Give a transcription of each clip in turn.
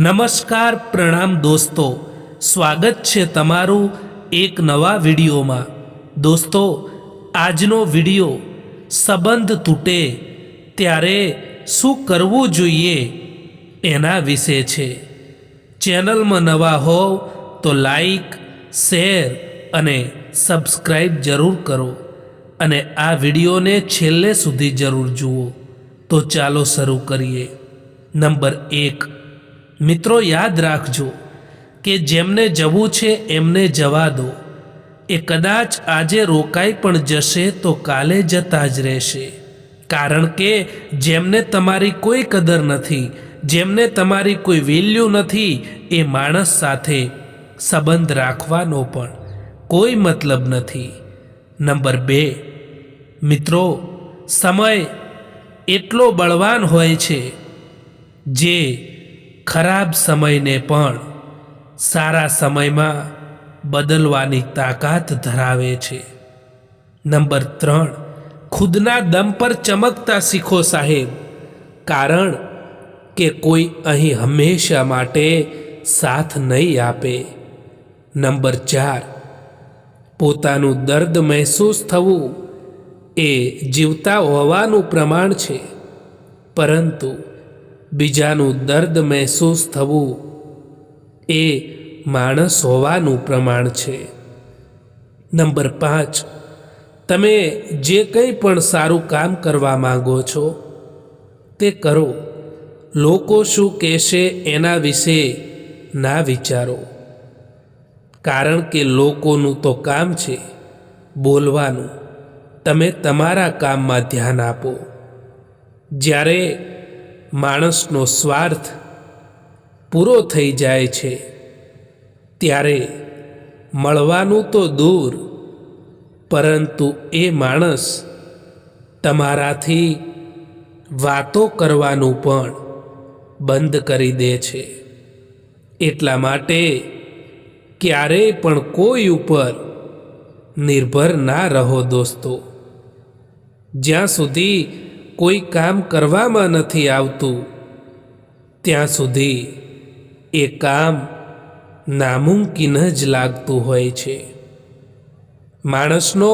નમસ્કાર પ્રણામ દોસ્તો. સ્વાગત છે તમારું એક નવા વિડીયોમાં. દોસ્તો, આજનો વીડિયો સંબંધ તૂટે, ત્યારે શું કરવું જોઈએ એના વિશે છે. ચેનલમાં નવા હોવ તો લાઈક, શેર અને સબસ્ક્રાઈબ જરૂર કરો અને આ વિડીયોને છેલ્લે સુધી જરૂર જુઓ. તો ચાલો શરૂ કરીએ. નંબર એક. મિત્રો, યાદ રાખજો કે જેમને જવું છે, એમને જવા દો. એ કદાચ આજે રોકાઈ પણ જશે તો કાલે જતા જ રહેશે. કારણ કે જેમને તમારી કોઈ કદર નથી, જેમને તમારી કોઈ વેલ્યુ નથી, એ માણસ સાથે સંબંધ રાખવાનો પણ કોઈ મતલબ નથી. નંબર બે, મિત્રો, સમય એટલો બળવાન હોય છે, જે ખરાબ સમયને પણ સારા સમયમાં બદલવાની તાકાત ધરાવે છે. નંબર ત્રણ, ખુદના દમ પર ચમકતા શીખો સાહેબ, કારણ કે કોઈ અહીં હંમેશા માટે સાથ નહીં આપે. નંબર ચાર, પોતાનું દર્દ મહેસૂસ થવું એ જીવતા હોવાનું પ્રમાણ છે, પરંતુ બીજાનું દર્દ મહેસૂસ થવું એ માણસ હોવાનું પ્રમાણ છે. નંબર પાંચ, તમે જે કંઈ પણ સારું કામ કરવા માંગો છો, તે કરો. લોકો શું કહેશે એના વિશે ના વિચારો. કારણ કે લોકોનું તો કામ છે બોલવાનું. તમે તમારા કામમાં ધ્યાન આપો. જ્યારે માણસનો સ્વાર્થ પૂરો થઈ જાય છે. ત્યારે મળવાનું તો દૂર, પરંતુ એ માણસ તમારાથી વાતો કરવાનું પણ બંધ કરી દે છે. એટલા માટે ક્યારેય પણ કોઈ ઉપર નિર્ભર ના રહો દોસ્તો. જ્યાં સુધી કોઈ કામ કરવામાં નથી આવતું. ત્યાં સુધી એ કામ નામુમકિન જ લાગતું હોય છે. માણસનો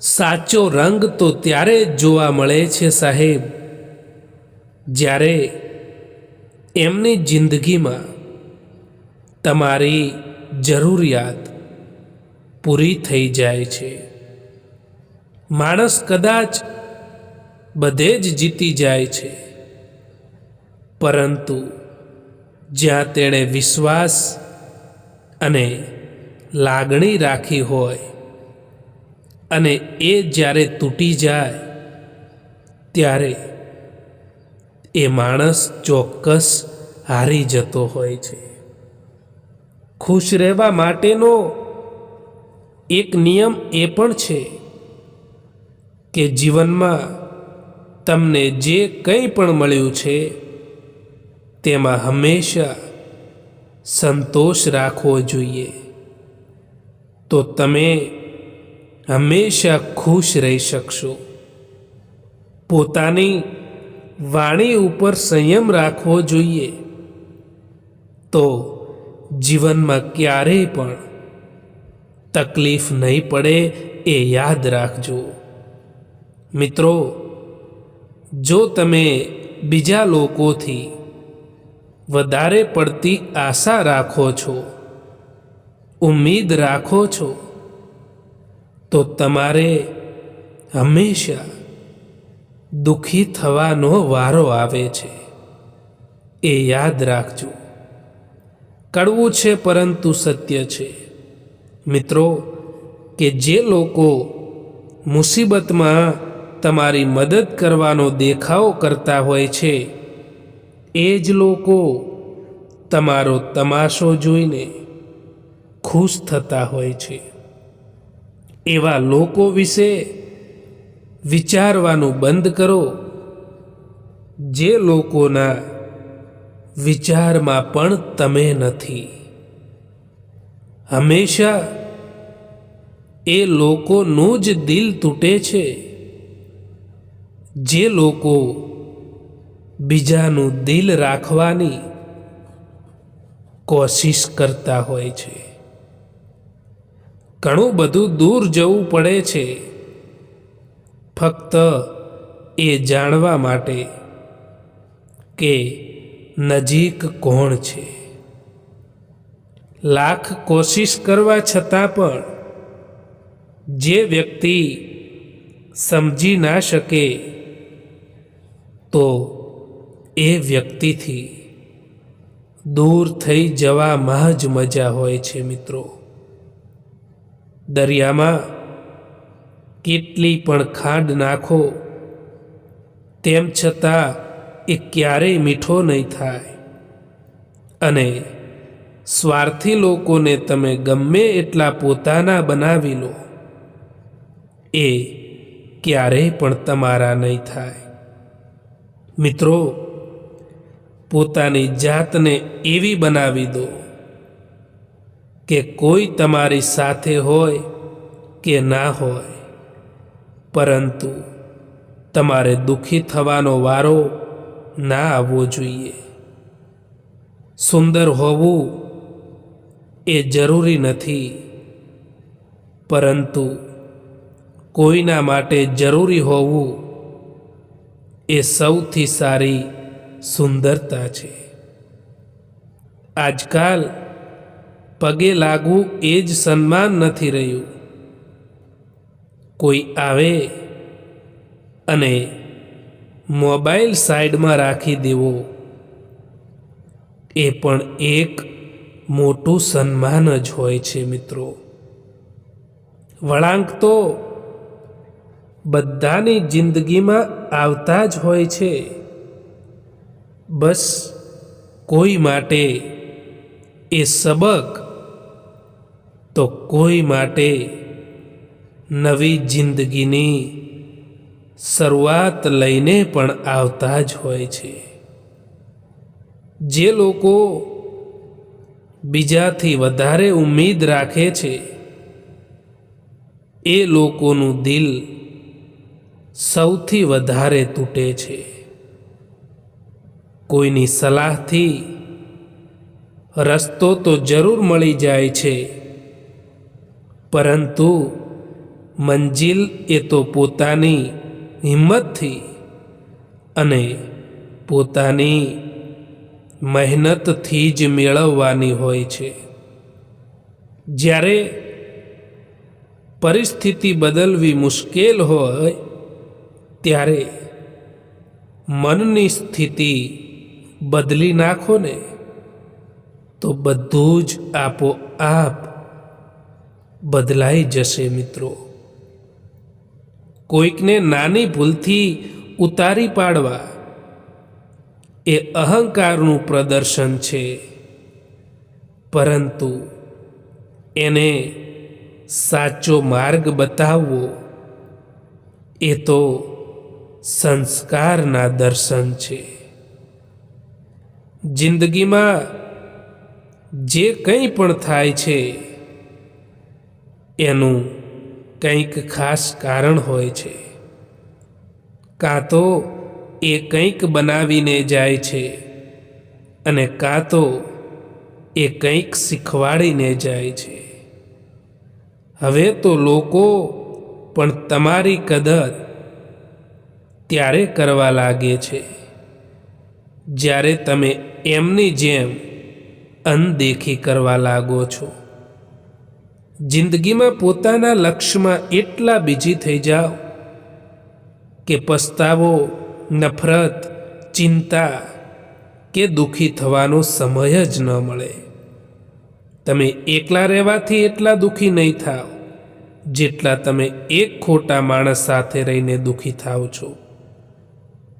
સાચો રંગ તો ત્યારે જ જોવા મળે છે સાહેબ, જ્યારે એમની જિંદગીમાં તમારી જરૂરિયાત પૂરી થઈ જાય છે. માણસ કદાચ બધે જ જીતી જાય છે. પરંતુ જ્યાં તેણે વિશ્વાસ અને લાગણી રાખી હોય અને એ જ્યારે તૂટી જાય, ત્યારે એ માણસ ચોક્કસ હારી જતો હોય છે. ખુશ રહેવા માટેનો એક નિયમ એ પણ છે કે જીવનમાં તમને જે કંઈ પણ મળ્યું છે, તેમાં હંમેશા સંતોષ રાખવો જોઈએ. તો તમે હંમેશા ખુશ રહી શકશો. પોતાની વાણી ઉપર સંયમ રાખવો જોઈએ. તો જીવનમાં ક્યારેય પણ તકલીફ નહીં પડે એ યાદ રાખજો. મિત્રો જો તમે બીજા લોકોથી વધારે પડતી આશા રાખો છો, ઉમ્મીદ રાખો છો, તો તમારે હંમેશા દુઃખી થવાનો વારો આવે છે. એ યાદ રાખજો. કડવું છે પરંતુ સત્ય છે. મિત્રો, કે જે લોકો મુસીબતમાં તમારી મદદ કરવાનો દેખાવ કરતા હોય છે. એ જ લોકો તમારો તમાશો જોઈને ખુશ થતા હોય છે. એવા લોકો વિશે વિચારવાનું બંધ કરો. જે લોકોના વિચારમાં પણ તમે નથી. હંમેશા એ લોકોનું જ દિલ તૂટે છે. જે લોકો બીજાનું દિલ રાખવાની કોશિશ કરતા હોય છે. ઘણું બધું દૂર જવું પડે છે. ફક્ત એ જાણવા માટે કે નજીક કોણ છે. લાખ કોશિશ કરવા છતાં પણ જે વ્યક્તિ સમજી ના શકે તો એ વ્યક્તિથી દૂર થઈ જવામાં જ મજા હોય છે મિત્રો. દરિયામાં કેટલી પણ ખાંડ નાખો, તેમ છતાં એ ક્યારેય મીઠો નહીં થાય. અને સ્વાર્થી લોકોને તમે ગમે એટલા પોતાના બનાવી લો, એ ક્યારેય પણ તમારા નહીં થાય. મિત્રો, પોતાની જાતને એવી બનાવી દો કે કોઈ તમારી સાથે હોય કે ના હોય. પરંતુ તમારે દુઃખી થવાનો વારો ના આવવો જોઈએ. સુંદર હોવું એ જરૂરી નથી. પરંતુ કોઈના માટે જરૂરી હોવું એ સૌથી સારી સુંદરતા છે. આજકાલ પગે લાગવું એ જ સન્માન નથી રહ્યું. કોઈ આવે અને મોબાઈલ સાઈડમાં રાખી દેવો, એ પણ એક મોટું સન્માન જ હોય છે મિત્રો. વળાંક તો બધાની જિંદગીમાં આવતા જ હોય છે. બસ કોઈ માટે એ સબક, તો કોઈ માટે નવી જિંદગીની શરૂઆત લઈને પણ આવતા જ હોય છે. જે લોકો બીજાથી વધારે ઉમ્મીદ રાખે છે, એ લોકોનું દિલ સૌથી વધારે તૂટે છે. કોઈની સલાહથી રસ્તો તો જરૂર મળી જાય છે, પરંતુ મંજિલ એ તો પોતાની હિંમતથી અને પોતાની મહેનતથી જ મેળવવાની હોય છે. જ્યારે પરિસ્થિતિ બદલવી મુશ્કેલ હોય ત્યારે મનની સ્થિતિ બદલી નાખો ને, તો બધું જ આપોઆપ બદલાઈ જશે મિત્રો. કોઈકને નાની ભૂલથી ઉતારી પાડવા એ અહંકારનું પ્રદર્શન છે. પરંતુ એને સાચો માર્ગ બતાવવો એ તો સંસ્કારના દર્શન છે. જિંદગીમાં જે કંઈ પણ થાય છે, એનું કંઈક ખાસ કારણ હોય છે. કાં તો એ કંઈક બનાવીને જાય છે અને કાં તો એ કંઈક શીખવાડીને જાય છે. હવે તો લોકો પણ તમારી કદર ત્યારે કરવા લાગે છે. જ્યારે તમે એમની જેમ અનદેખી કરવા લાગો છો. જિંદગીમાં પોતાના લક્ષ્યમાં એટલા બીજી થઈ જાઓ કે પસ્તાવો, નફરત, ચિંતા કે દુઃખી થવાનો સમય જ ન મળે. તમે એકલા રહેવાથી એટલા દુઃખી નહીં થાવ જેટલા તમે એક ખોટા માણસ સાથે રહીને દુઃખી થાવ છો.